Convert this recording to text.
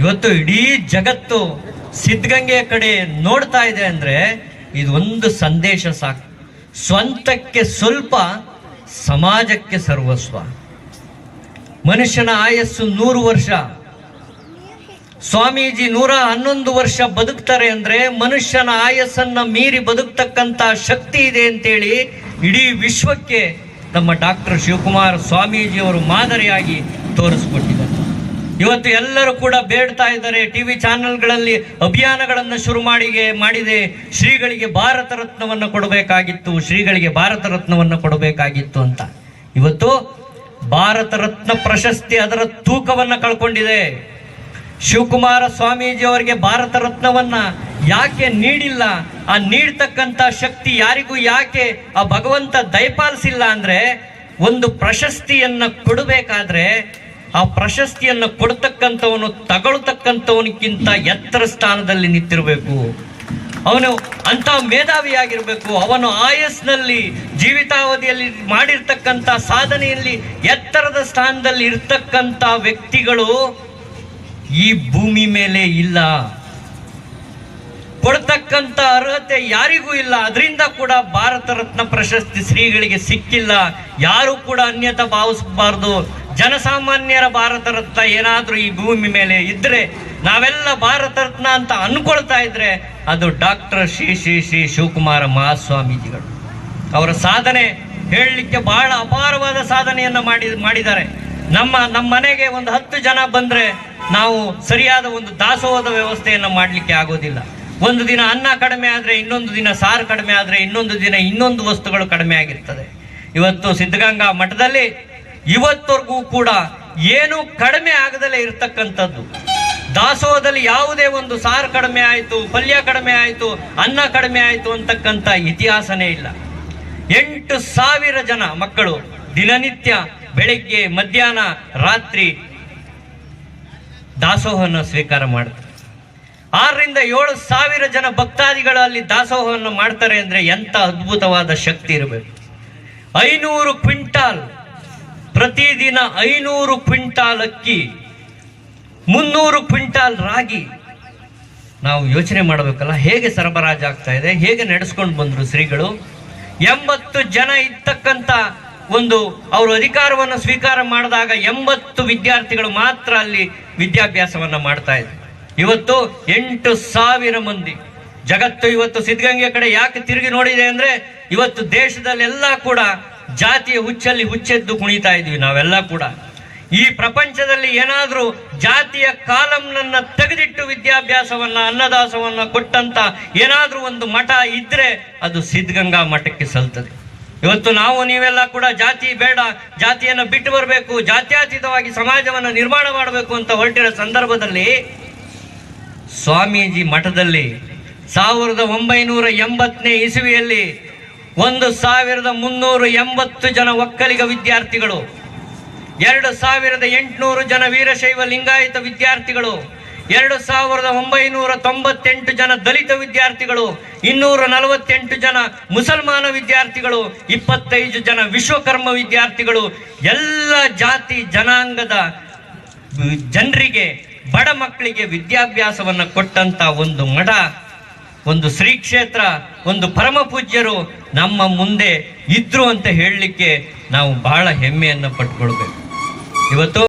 ಇವತ್ತು ಇಡೀ ಜಗತ್ತು ಸಿದ್ಧಗಂಗೆಯ ಕಡೆ ನೋಡ್ತಾ ಇದೆ ಅಂದ್ರೆ ಇದು ಒಂದು ಸಂದೇಶ ಸಾಕು. ಸ್ವಂತಕ್ಕೆ ಸ್ವಲ್ಪ ಸಮಾಜಕ್ಕೆ ಸರ್ವಸ್ವ. ಮನುಷ್ಯನ ಆಯಸ್ಸು ನೂರು ವರ್ಷ. ಸ್ವಾಮೀಜಿ ನೂರ ಹನ್ನೊಂದು ವರ್ಷ ಬದುಕ್ತಾರೆ ಅಂದ್ರೆ ಮನುಷ್ಯನ ಆಯಸ್ಸನ್ನ ಮೀರಿ ಬದುಕ್ತಕ್ಕಂಥ ಶಕ್ತಿ ಇದೆ ಅಂತೇಳಿ ಇಡೀ ವಿಶ್ವಕ್ಕೆ ನಮ್ಮ ಡಾಕ್ಟರ್ ಶಿವಕುಮಾರ್ ಸ್ವಾಮೀಜಿಯವರು ಮಾದರಿಯಾಗಿ ತೋರಿಸ್ಕೊಟ್ಟಿದ್ದಾರೆ. ಇವತ್ತು ಎಲ್ಲರೂ ಕೂಡ ಬೇಡ್ತಾ ಇದ್ದಾರೆ ಟಿ ವಿ ಚಾನೆಲ್ಗಳಲ್ಲಿ ಅಭಿಯಾನಗಳನ್ನು ಶುರು ಮಾಡಿಗೆ, ಮಾಡಿದೆ. ಶ್ರೀಗಳಿಗೆ ಭಾರತ ರತ್ನವನ್ನು ಕೊಡಬೇಕಾಗಿತ್ತು, ಶ್ರೀಗಳಿಗೆ ಭಾರತ ರತ್ನವನ್ನು ಕೊಡಬೇಕಾಗಿತ್ತು ಅಂತ. ಇವತ್ತು ಭಾರತ ರತ್ನ ಪ್ರಶಸ್ತಿ ಅದರ ತೂಕವನ್ನು ಕಳ್ಕೊಂಡಿದೆ. ಶಿವಕುಮಾರ ಸ್ವಾಮೀಜಿ ಅವರಿಗೆ ಭಾರತ ರತ್ನವನ್ನ ಯಾಕೆ ನೀಡಿಲ್ಲ? ಆ ನೀಡ್ತಕ್ಕಂಥ ಶಕ್ತಿ ಯಾರಿಗೂ ಯಾಕೆ ಆ ಭಗವಂತ ದಯಪಾಲಿಸಿಲ್ಲ ಅಂದ್ರೆ ಒಂದು ಪ್ರಶಸ್ತಿಯನ್ನ ಕೊಡಬೇಕಾದ್ರೆ ಆ ಪ್ರಶಸ್ತಿಯನ್ನು ಕೊಡ್ತಕ್ಕಂಥವನು, ತಗೊಳ್ತಕ್ಕಂಥವನಿಗಿಂತ ಎತ್ತರ ಸ್ಥಾನದಲ್ಲಿ ನಿಂತಿರಬೇಕು. ಅವನು ಅಂತ ಮೇಧಾವಿಯಾಗಿರಬೇಕು. ಅವನು ಆಯಸ್ನಲ್ಲಿ ಜೀವಿತಾವಧಿಯಲ್ಲಿ ಮಾಡಿರ್ತಕ್ಕಂಥ ಸಾಧನೆಯಲ್ಲಿ ಎತ್ತರದ ಸ್ಥಾನದಲ್ಲಿ ಇರ್ತಕ್ಕಂಥ ವ್ಯಕ್ತಿಗಳು ಈ ಭೂಮಿ ಮೇಲೆ ಇಲ್ಲ. ಕೊಡ್ತಕ್ಕಂಥ ಅರ್ಹತೆ ಯಾರಿಗೂ ಇಲ್ಲ. ಅದರಿಂದ ಕೂಡ ಭಾರತ ರತ್ನ ಪ್ರಶಸ್ತಿ ಶ್ರೀಗಳಿಗೆ ಸಿಕ್ಕಿಲ್ಲ. ಯಾರು ಕೂಡ ಅನ್ಯತ ಭಾವಿಸಬಾರ್ದು. ಜನಸಾಮಾನ್ಯರ ಭಾರತ ರತ್ನ ಏನಾದರೂ ಈ ಭೂಮಿ ಮೇಲೆ ಇದ್ರೆ ನಾವೆಲ್ಲ ಭಾರತ ರತ್ನ ಅಂತ ಅನ್ಕೊಳ್ತಾ ಇದ್ರೆ ಅದು ಡಾಕ್ಟರ್ ಶ್ರೀ ಶ್ರೀ ಶ್ರೀ ಶಿವಕುಮಾರ ಮಹಾಸ್ವಾಮೀಜಿಗಳು. ಅವರ ಸಾಧನೆ ಹೇಳಲಿಕ್ಕೆ ಬಹಳ ಅಪಾರವಾದ ಸಾಧನೆಯನ್ನು ಮಾಡಿ, ಮಾಡಿದ್ದಾರೆ. ನಮ್ಮ ನಮ್ಮ ಮನೆಗೆ ಒಂದು ಹತ್ತು ಜನ ಬಂದ್ರೆ ನಾವು ಸರಿಯಾದ ಒಂದು ದಾಸೋಹದ ವ್ಯವಸ್ಥೆಯನ್ನು ಮಾಡಲಿಕ್ಕೆ ಆಗೋದಿಲ್ಲ. ಒಂದು ದಿನ ಅನ್ನ ಕಡಿಮೆ ಆದ್ರೆ ಇನ್ನೊಂದು ದಿನ ಸಾರು ಕಡಿಮೆ ಆದ್ರೆ ಇನ್ನೊಂದು ದಿನ ಇನ್ನೊಂದು ವಸ್ತುಗಳು ಕಡಿಮೆ ಆಗಿರ್ತದೆ. ಇವತ್ತು ಸಿದ್ಧಗಂಗಾ ಮಠದಲ್ಲಿ ಇವತ್ತವರೆಗೂ ಕೂಡ ಏನು ಕಡಿಮೆ ಆಗದಲ್ಲೇ ಇರತಕ್ಕಂಥದ್ದು. ದಾಸೋಹದಲ್ಲಿ ಯಾವುದೇ ಒಂದು ಸಾರು ಕಡಿಮೆ ಆಯಿತು, ಪಲ್ಯ ಕಡಿಮೆ ಆಯಿತು, ಅನ್ನ ಕಡಿಮೆ ಆಯಿತು ಅಂತಕ್ಕಂಥ ಇತಿಹಾಸನೇ ಇಲ್ಲ. ಎಂಟು ಸಾವಿರ ಜನ ಮಕ್ಕಳು ದಿನನಿತ್ಯ ಬೆಳಗ್ಗೆ, ಮಧ್ಯಾಹ್ನ, ರಾತ್ರಿ ದಾಸೋಹವನ್ನು ಸ್ವೀಕಾರ ಮಾಡ್ತಾರೆ. ಆರರಿಂದ ಏಳು ಸಾವಿರ ಜನ ಭಕ್ತಾದಿಗಳು ಅಲ್ಲಿ ದಾಸೋಹವನ್ನು ಮಾಡ್ತಾರೆ ಅಂದರೆ ಎಂಥ ಅದ್ಭುತವಾದ ಶಕ್ತಿ ಇರಬೇಕು. ಐನೂರು ಕ್ವಿಂಟಾಲ್ ಪ್ರತಿದಿನ ಐನೂರು ಕ್ವಿಂಟಾಲ್ ಅಕ್ಕಿ, ಮುನ್ನೂರು ಕ್ವಿಂಟಾಲ್ ರಾಗಿ. ನಾವು ಯೋಚನೆ ಮಾಡಬೇಕಲ್ಲ, ಹೇಗೆ ಸರಬರಾಜು ಆಗ್ತಾ ಇದೆ, ಹೇಗೆ ನಡೆಸ್ಕೊಂಡು ಬಂದರು ಶ್ರೀಗಳು. ಎಂಬತ್ತು ಜನ ಇರ್ತಕ್ಕಂಥ ಒಂದು, ಅವರು ಅಧಿಕಾರವನ್ನು ಸ್ವೀಕಾರ ಮಾಡಿದಾಗ ಎಂಬತ್ತು ವಿದ್ಯಾರ್ಥಿಗಳು ಮಾತ್ರ ಅಲ್ಲಿ ವಿದ್ಯಾಭ್ಯಾಸವನ್ನ ಮಾಡ್ತಾ ಇದ್ರು. ಇವತ್ತು ಎಂಟು ಸಾವಿರ ಮಂದಿ. ಜಗತ್ತು ಇವತ್ತು ಸಿದ್ಧಗಂಗೆ ಕಡೆ ಯಾಕೆ ತಿರುಗಿ ನೋಡಿದೆ ಅಂದ್ರೆ, ಇವತ್ತು ದೇಶದಲ್ಲೆಲ್ಲ ಕೂಡ ಜಾತಿಯ ಹುಚ್ಚಲ್ಲಿ ಹುಚ್ಚೆದ್ದು ಕುಣಿತಾ ಇದ್ವಿ ನಾವೆಲ್ಲ ಕೂಡ. ಈ ಪ್ರಪಂಚದಲ್ಲಿ ಏನಾದರೂ ಜಾತಿಯ ಕಾಲಂನನ್ನ ತೆಗೆದಿಟ್ಟು ವಿದ್ಯಾಭ್ಯಾಸವನ್ನ, ಅನ್ನದಾಸವನ್ನ ಕೊಟ್ಟಂತ ಏನಾದರೂ ಒಂದು ಮಠ ಇದ್ರೆ ಅದು ಸಿದ್ಧಗಂಗಾ ಮಠಕ್ಕೆ ಸಲ್ತದೆ. ಇವತ್ತು ನಾವು ನೀವೆಲ್ಲ ಕೂಡ ಜಾತಿ ಬೇಡ, ಜಾತಿಯನ್ನು ಬಿಟ್ಟು ಬರಬೇಕು, ಜಾತ್ಯಾತೀತವಾಗಿ ಸಮಾಜವನ್ನು ನಿರ್ಮಾಣ ಮಾಡಬೇಕು ಅಂತ ಹೊರಟಿರೋ ಸಂದರ್ಭದಲ್ಲಿ ಸ್ವಾಮೀಜಿ ಮಠದಲ್ಲಿ ಸಾವಿರದ ಒಂಬೈನೂರ ಎಂಬತ್ತನೇ ಇಸುವಿಯಲ್ಲಿ ಒಂದು ಸಾವಿರದ ಮುನ್ನೂರ ಎಂಬತ್ತು ಜನ ಒಕ್ಕಲಿಗ ವಿದ್ಯಾರ್ಥಿಗಳು, ಎರಡು ಸಾವಿರದ ಎಂಟುನೂರು ಜನ ವೀರಶೈವ ಲಿಂಗಾಯತ ವಿದ್ಯಾರ್ಥಿಗಳು, ಎರಡು ಸಾವಿರದ ಒಂಬೈನೂರ ತೊಂಬತ್ತೆಂಟು ಜನ ದಲಿತ ವಿದ್ಯಾರ್ಥಿಗಳು, ಇನ್ನೂರ ನಲವತ್ತೆಂಟು ಜನ ಮುಸಲ್ಮಾನ ವಿದ್ಯಾರ್ಥಿಗಳು, ಇಪ್ಪತ್ತೈದು ಜನ ವಿಶ್ವಕರ್ಮ ವಿದ್ಯಾರ್ಥಿಗಳು, ಎಲ್ಲ ಜಾತಿ ಜನಾಂಗದ ಜನರಿಗೆ, ಬಡ ಮಕ್ಕಳಿಗೆ ವಿದ್ಯಾಭ್ಯಾಸವನ್ನು ಕೊಟ್ಟಂತ ಒಂದು ಮಠ. ಒಂದು ಶ್ರೀ ಕ್ಷೇತ್ರ, ಒಂದು ಪರಮ ಪೂಜ್ಯರು ನಮ್ಮ ಮುಂದೆ ಇದ್ರು ಅಂತ ಹೇಳಲಿಕ್ಕೆ ನಾವು ಬಹಳ ಹೆಮ್ಮೆಯನ್ನು ಪಟ್ಕೊಳ್ಬೇಕು. ಇವತ್ತು